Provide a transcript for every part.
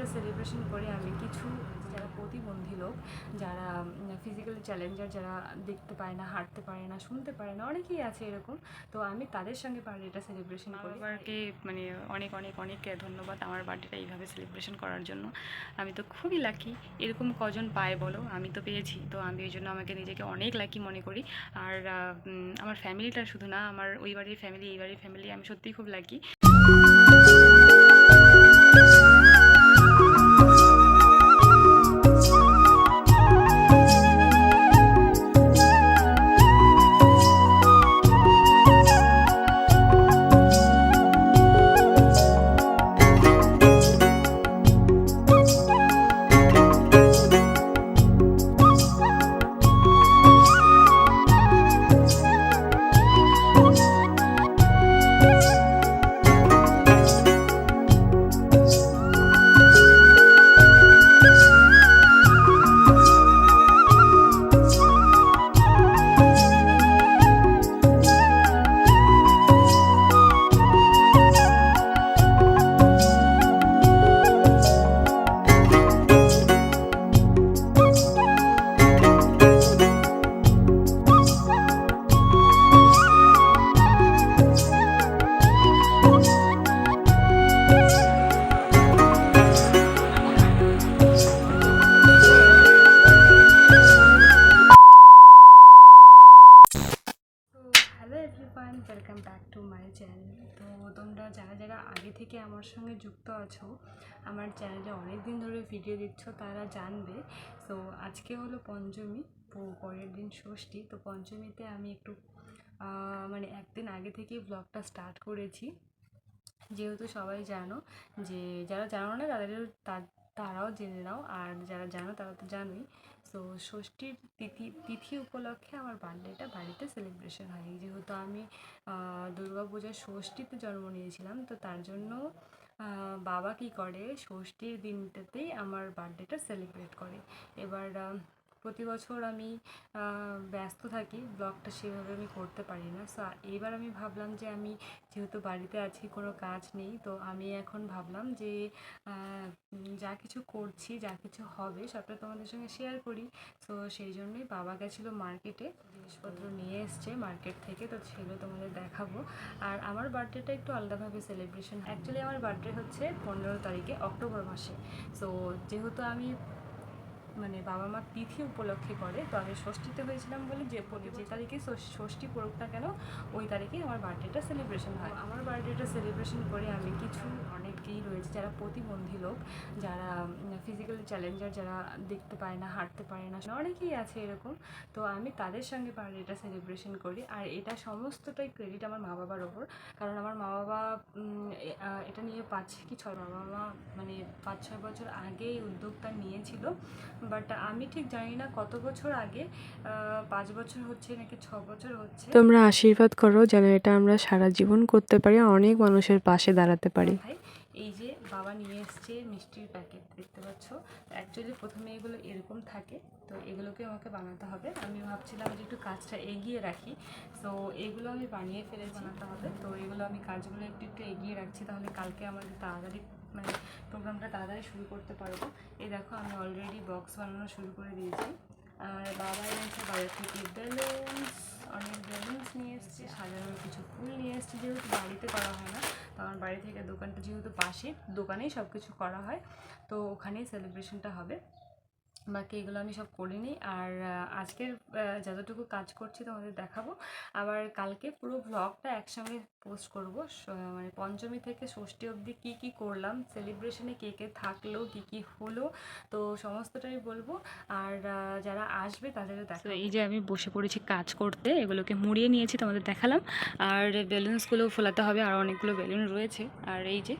বার্থডেটা celebration করে আমি কিছু যারা প্রতিবন্ধী লোক, যারা ফিজিক্যালি চ্যালেঞ্জার যারা দেখতে পায় না, হাঁটতে পারে না, শুনতে পারে না, অনেকেই আছে এরকম। তো আমি তাদের সঙ্গে বার্থডেটা সেলিব্রেশন করি। মানে অনেক অনেক অনেক ধন্যবাদ আমার বার্থডেটা এইভাবে সেলিব্রেশন করার জন্য। আমি তো খুবই লাকি এরকম কজন পায় বলো? আমি তো পেয়েছি। তো আমি ওই জন্য আমাকে নিজেকে অনেক লাকি মনে করি। আর আমার ফ্যামিলিটা শুধু না, আমার ওই বাড়ির ফ্যামিলি এই বাড়ির ফ্যামিলি আমি সত্যিই খুব লাকি আমার সঙ্গে যুক্ত আছো, আমার চ্যানেলে অনেক দিন ধরে ভিডিও দিচ্ছ তারা জানবে। তো আজকে হলো পঞ্চমী পরের দিন ষষ্ঠী, তো পঞ্চমীতে আমি একটু মানে একদিন আগে থেকেই ব্লগটা স্টার্ট করেছি। যেহেতু সবাই জানো যে, যারা জানো না তাদের তারাও জেনে নাও, আর যারা জানো তারা তো জানোই। তো ষষ্ঠীর তিথি তিথি উপলক্ষে আমার বার্থডেটা বাড়িতে সেলিব্রেশন হয়। যেহেতু আমি দুর্গা পূজার ষষ্ঠীতে জন্ম নিয়েছিলাম, তো তার জন্য বাবা কী করে, ষষ্ঠীর দিনটাতেই আমার বার্থডেটা সেলিব্রেট করে। এবার প্রতি বছর আমি ব্যস্ত থাকি, ব্লগটা সেভাবে আমি করতে পারি না। সো, এইবার আমি ভাবলাম যে আমি যেহেতু বাড়িতে আছি, কোনো কাজ নেই, তো আমি এখন ভাবলাম যে যা কিছু করছি, যা কিছু হবে, সবটা তোমাদের সঙ্গে শেয়ার করি। তো সেই জন্যই বাবা গেছিল মার্কেটে, জিনিসপত্র নিয়ে এসছে মার্কেট থেকে, তো সেগুলো তোমাদের দেখাবো। আর আমার বার্থডেটা একটু আলাদাভাবে সেলিব্রেশন অ্যাকচুয়ালি আমার বার্থডে হচ্ছে পনেরো তারিখে, অক্টোবর মাসে। সো, যেহেতু আমি মানে বাবা মা তিথি উপলক্ষে করে, তো আমি ষষ্ঠীতে হয়েছিলাম বলে যে যে তারিখে ষষ্ঠী পড়ুক না কেন, ওই তারিখে আমার বার্থডেটা সেলিব্রেশন হয়। আমার বার্থডেটা সেলিব্রেশন করে আমি কিছু অনেকেই রয়েছে যারা প্রতিবন্ধী লোক, যারা ফিজিক্যালি চ্যালেঞ্জার যারা দেখতে পায় না, হাঁটতে পারে না, অনেকেই আছে এরকম, তো আমি তাদের সঙ্গে বার্থডেটা সেলিব্রেশন করি। আর এটা সমস্তটাই ক্রেডিট আমার মা বাবার ওপর, কারণ আমার মা বাবা এটা নিয়ে পাঁচ কি ছয় বাবা মা মানে পাঁচ ছয় বছর আগে উদ্যোগটা নিয়েছিল বাট আমি ঠিক জানি না কত বছর আগে পাঁচ বছর হচ্ছে নাকি ছ বছর হচ্ছে। তোমরা আশীর্বাদ করো যেন এটা আমরা সারা জীবন করতে পারি আর অনেক মানুষের পাশে দাঁড়াতে পারি। ভাই এই যে বাবা নিয়ে এসছে মিষ্টির প্যাকেট দেখতে পাচ্ছ? অ্যাকচুয়ালি প্রথমে এগুলো এরকম থাকে তো এগুলোকে আমাকে বানাতে হবে। আমি ভাবছিলাম যে একটু কাজটা এগিয়ে রাখি তো এগুলো আমি বানিয়ে ফেলে বানাতে হবে। তো এগুলো আমি কাজগুলো একটু একটু এগিয়ে রাখছি তাহলে কালকে আমাদের তাড়াতাড়ি মানে প্রোগ্রামটা তাড়াতাড়ি শুরু করতে পারব। এই দেখো, আমি অলরেডি বক্স বানানো শুরু করে দিয়েছি। আর বাবা এনেছে বাড়ির থেকে ব্যালেন্স অনেক ব্যালেন্স নিয়ে এসছে, সাজানোর কিছু ফুল নিয়ে এসছে। যেহেতু বাড়িতে করা হয় না, তো আমার বাড়ি থেকে দোকানটা যেহেতু পাশে, দোকানেই সব কিছু করা হয়। তো ওখানেই সেলিব্রেশনটা হবে। বাকি এগুলো আমি সব করিনি আর আজকের যতটুকু কাজ করছি তোমাদের দেখাবো। আবার কালকে পুরো ব্লগটা একসঙ্গে পোস্ট করব। মানে পঞ্চমী থেকে ষষ্ঠী অবধি কী কী করলাম সেলিব্রেশনে কে কে থাকল কী কী হলো তো সমস্তটাই বলব। আর যারা আসবে তাদেরও তো দেখাবো। এই যে আমি বসে পড়েছি কাজ করতে এগুলোকে মুড়িয়ে নিয়েছি তোমাদের দেখালাম। আর বেলুনসগুলো ফোলাতে হবে আর অনেকগুলো বেলুন রয়েছে। আর এই যে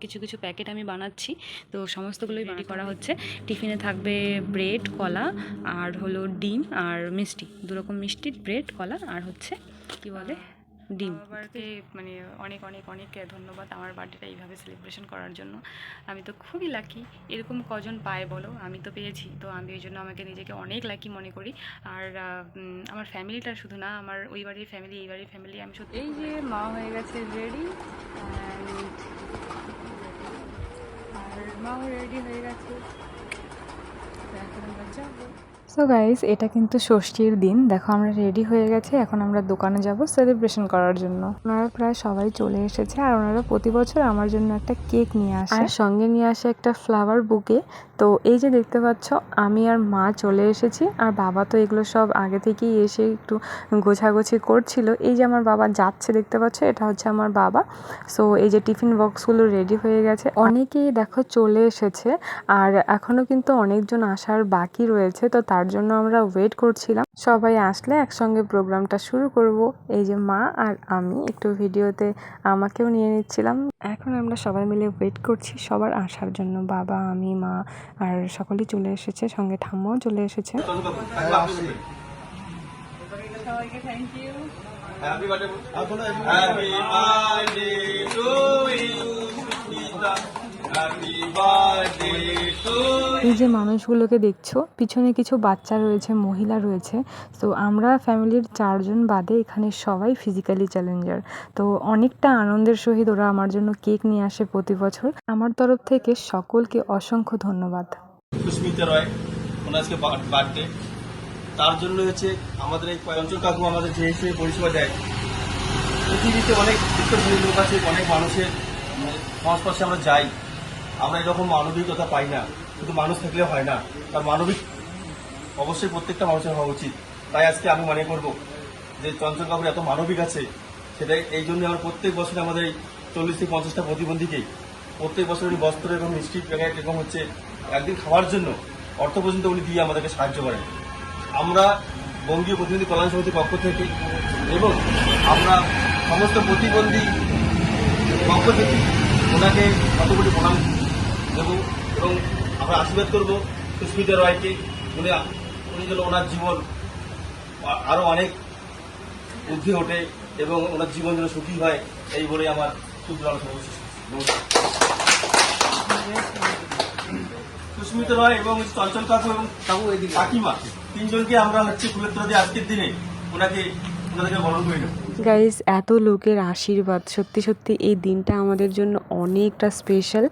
কিছু কিছু প্যাকেট আমি বানাচ্ছি। তো সমস্তগুলোই রেডি করা হচ্ছে। টিফিনে থাকবে ব্রেড কলা আর হলো ডিম আর মিষ্টি। দুরকম মিষ্টি ব্রেড কলা আর হচ্ছে কি বলে? ডিম। বাবাকে মানে অনেক অনেক অনেক ধন্যবাদ আমার বার্থডেটা এইভাবে সেলিব্রেশন করার জন্য। আমি তো খুবই লাকি এরকম কজন পায় বলো? আমি তো পেয়েছি। তো আমি ওই জন্য আমাকে নিজেকে অনেক লাকি মনে করি। আর আমার ফ্যামিলিটা শুধু না আমার ওই বাড়ির ফ্যামিলি এই বাড়ির ফ্যামিলি আমি সত্যি এই যে মা হয়ে গেছে রেডি আর মাও রেডি হয়ে গেছে। এখন আমরা যাব। সো গাইস এটা কিন্তু ষষ্ঠীর দিন। দেখো আমরা রেডি হয়ে গেছি, এখন আমরা দোকানে যাব সেলিব্রেশন করার জন্য। ওনারা প্রায় সবাই চলে এসেছে আর ওনারা প্রতি বছর আমার জন্য একটা কেক নিয়ে আসে। আর সঙ্গে নিয়ে আসে একটা ফ্লাওয়ার বুকে তো এই যে দেখতে পাচ্ছ, আমি আর মা চলে এসেছি আর বাবা তো এগুলো সব আগে থেকেই এসে একটু গোছাগুছি করছিল। এই যে আমার বাবা যাচ্ছে দেখতে পাচ্ছ, এটা হচ্ছে আমার বাবা। সো এই যে টিফিন বক্সগুলো রেডি হয়ে গেছে। অনেকেই দেখো চলে এসেছে আর এখনও কিন্তু অনেকজন আসার বাকি রয়েছে। তো তার জন্য আমরা ওয়েট করছিলাম। সবাই আসলে একসঙ্গে প্রোগ্রামটা শুরু করব। এই যে মা আর আমি একটু ভিডিওতে আমাকেও নিয়ে নিচ্ছিলাম। এখন আমরা সবাই মিলে ওয়েট করছি সবার আসার জন্য। বাবা আমি মা আর সকলেই চলে এসেছে সঙ্গে ঠাম্মাও চলে এসেছে। সবাইকে Happy birthday. Happy birthday to you, এই যে মানুষগুলোকে দেখছ, পিছনে কিছু বাচ্চা রয়েছে, মহিলা রয়েছে। তো আমরা ফ্যামিলির চারজন বাদে এখানে সবাই ফিজিক্যালি চ্যালেঞ্জার তো অনেকটা আনন্দের সহিত ওরা আমার জন্য কেক নিয়ে আসে প্রতি বছর। আমার তরফ থেকে সকলকে অসংখ্য ধন্যবাদ। সুস্মিতা রয় আজকে বার্থডে তার জন্য হচ্ছে আমাদের এই অঞ্চল কাকু আমাদের যে হিসেবে পরিষেবা দেয়। পৃথিবীতে অনেক লোক আছে, অনেক মানুষের মানে সংস্পর্শে আমরা যাই। আমরা এরকম মানবিকতা পাই না, শুধু মানুষ থাকলে হয় না। তার মানবিক অবশ্যই প্রত্যেকটা মানুষের হওয়া উচিত। তাই আজকে আমি মনে করব যে চঞ্চল কাকুর এত মানবিক আছে, সেটা এই জন্য আমরা প্রত্যেক বছর আমাদের চল্লিশ থেকে পঞ্চাশটা প্রতিবন্ধীকে প্রত্যেক বছর উনি বস্ত্র এবং মিষ্টি প্যাকেট এবং হচ্ছে একদিন খাওয়ার জন্য অর্থ পর্যন্ত উনি দিয়ে আমাদেরকে সাহায্য করেন। আমরা বঙ্গীয় প্রতিনিধি কল্যাণ সমিতির পক্ষ থেকে এবং আমরা সমস্ত প্রতিবন্ধী পক্ষ থেকে ওনাকে কত কোটি প্রণাম দেব এবং আমরা আশীর্বাদ করব সুস্মিতা রায়কে। উনি উনি যেন ওনার জীবন আ- আরও অনেক বুদ্ধি ওঠে এবং ওনার জীবন যেন সুখী হয় এই বলে আমার ক্ষুদ্র আলোচনা সুস্মিতা রয় এবং চঞ্চল কাকু এবং কাকু কাকিমা তিনজনকে আমরা হচ্ছে ফুলের তোলা দিয়ে আজকের দিনে ওনাকে ওনাদেরকে বরণ করে নেব। গাইস এত লোকের আশীর্বাদ। সত্যি সত্যি এই দিনটা আমাদের জন্য অনেকটা স্পেশাল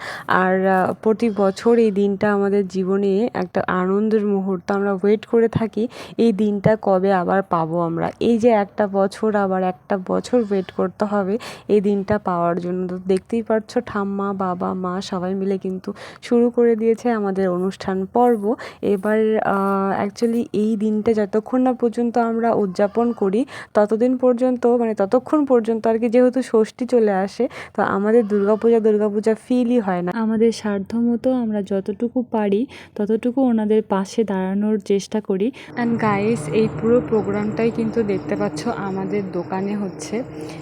আর প্রতি বছর এই দিনটা আমাদের জীবনে একটা আনন্দের মুহূর্ত। আমরা ওয়েট করে থাকি, এই দিনটা কবে আবার পাবো আমরা? এই যে একটা বছর, আবার একটা বছর ওয়েট করতে হবে, এই দিনটা পাওয়ার জন্য। তো দেখতেই পাচ্ছ ঠাম্মা, বাবা, মা সবাই মিলে কিন্তু শুরু করে দিয়েছে আমাদের অনুষ্ঠান পর্ব। এবার অ্যাকচুয়ালি এই দিনটা যতক্ষণ না পর্যন্ত আমরা উদযাপন করি, ততদিন পর্যন্ত মানে ততক্ষণ পর্যন্ত আর কি যেহেতু ষষ্ঠী চলে আসে তো আমাদের দুর্গাপূজা দুর্গাপূজা ফিলই হয় না। আমাদের সাধ্য মতো আমরা যতটুকু পারি ততটুকু ওনাদের পাশে দাঁড়ানোর চেষ্টা করি। অ্যান্ড গাইস এই পুরো প্রোগ্রামটাই কিন্তু দেখতে পাচ্ছ আমাদের দোকানে হচ্ছে।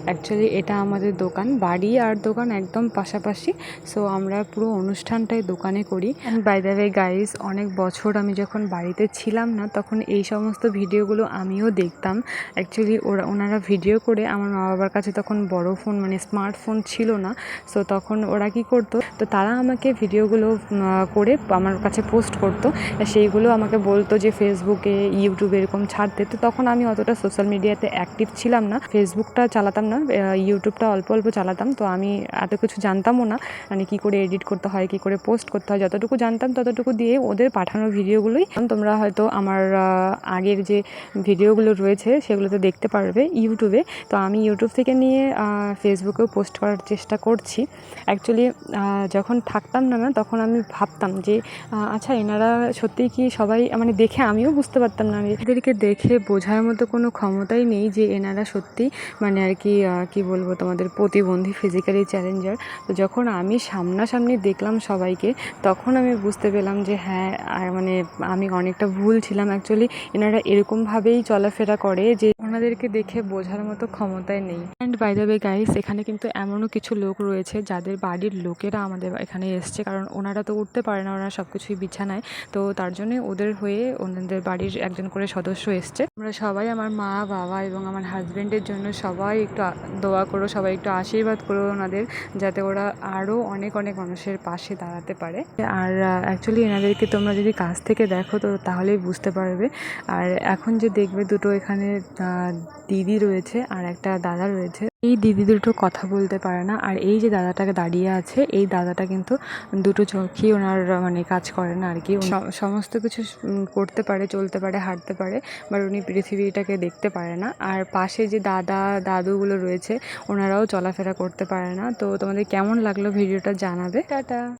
অ্যাকচুয়ালি এটা আমাদের দোকান বাড়ি আর দোকান একদম পাশাপাশি। সো আমরা পুরো অনুষ্ঠানটাই দোকানে করি। And by the way guys অনেক বছর আমি যখন বাড়িতে ছিলাম না তখন এই সমস্ত ভিডিওগুলো আমিও দেখতাম। অ্যাকচুয়ালি ওরা ওনারা ভিডিও করে আমার মা বাবার কাছে তখন বড় ফোন মানে স্মার্টফোন ছিল না। সো তখন ওরা কি করতো, তো তারা আমাকে ভিডিওগুলো করে আমার কাছে পোস্ট করতো। সেইগুলো আমাকে বলতো যে ফেসবুকে, ইউটিউবে এরকম ছাড়তে তো তখন আমি অতটা সোশ্যাল মিডিয়াতে অ্যাক্টিভ ছিলাম না। ফেসবুকটা চালাতাম না ইউটিউবটা অল্প অল্প চালাতাম। তো আমি এত কিছু জানতামও না মানে কী করে এডিট করতে হয়, কী করে পোস্ট করতে হয়, যতটুকু জানতাম ততটুকু দিয়ে ওদের পাঠানো ভিডিওগুলোই। তোমরা হয়তো আমার আগের যে ভিডিওগুলো রয়েছে, সেগুলোতে দেখতে পারবে ইউটিউবে। তো আমি ইউটিউব থেকে নিয়ে ফেসবুকেও পোস্ট করার চেষ্টা করছি। অ্যাকচুয়ালি যখন থাকতাম না না, তখন আমি ভাবতাম যে আচ্ছা এনারা সত্যিই কি সবাই মানে দেখে আমিও বুঝতে পারতাম না। এদেরকে দেখে বোঝার মতো কোনো ক্ষমতাই নেই যে, এনারা সত্যি মানে আর কি কি বলব তোমাদের, প্রতিবন্ধী ফিজিক্যালি চ্যালেঞ্জার তো যখন আমি সামনাসামনি দেখলাম সবাইকে, তখন আমি বুঝতে পেলাম যে হ্যাঁ মানে আমি অনেকটা ভুল ছিলাম। অ্যাকচুয়ালি এনারা এরকমভাবেই চলাফেরা করে যে ওনাদেরকে দেখে বোঝার মতো ক্ষমতাই নেই। And by the way guys এখানে কিন্তু এমনও কিছু লোক রয়েছে যাদের বাড়ির লোকেরা আমাদের এখানে এসছে। কারণ ওনারা তো উঠতে পারে না, ওনারা সব কিছুই বিছানায়। তো তার জন্য ওদের হয়ে ওনাদের বাড়ির একজন করে সদস্য এসছে। আমরা সবাই আমার মা, বাবা এবং আমার হাজব্যান্ডের জন্য সবাই একটু দোয়া করো, সবাই একটু আশীর্বাদ করো ওনাদের, যাতে ওরা আরও অনেক অনেক মানুষের পাশে দাঁড়াতে পারে। আর অ্যাকচুয়ালি এনাদেরকে তোমরা যদি কাছ থেকে দেখো, তো তাহলেই বুঝতে পারবে। আর এখন যে দেখবে দুটো এখানে দিদি রয়েছে আর একটা দাদা রয়েছে। এই দিদি দুটো কথা বলতে পারে না। আর এই যে দাদাটাকে দাঁড়িয়ে আছে, এই দাদাটা কিন্তু দুটো চোখই ওনার মানে কাজ করে না আর কি। সমস্ত কিছু করতে পারে, চলতে পারে, হাঁটতে পারে, বাট উনি পৃথিবীটাকে দেখতে পারে না। আর পাশে যে দাদা, দাদুগুলো রয়েছে, ওনারাও চলাফেরা করতে পারে না। তো তোমাদের কেমন লাগল ভিডিওটা জানাবে? টাটা।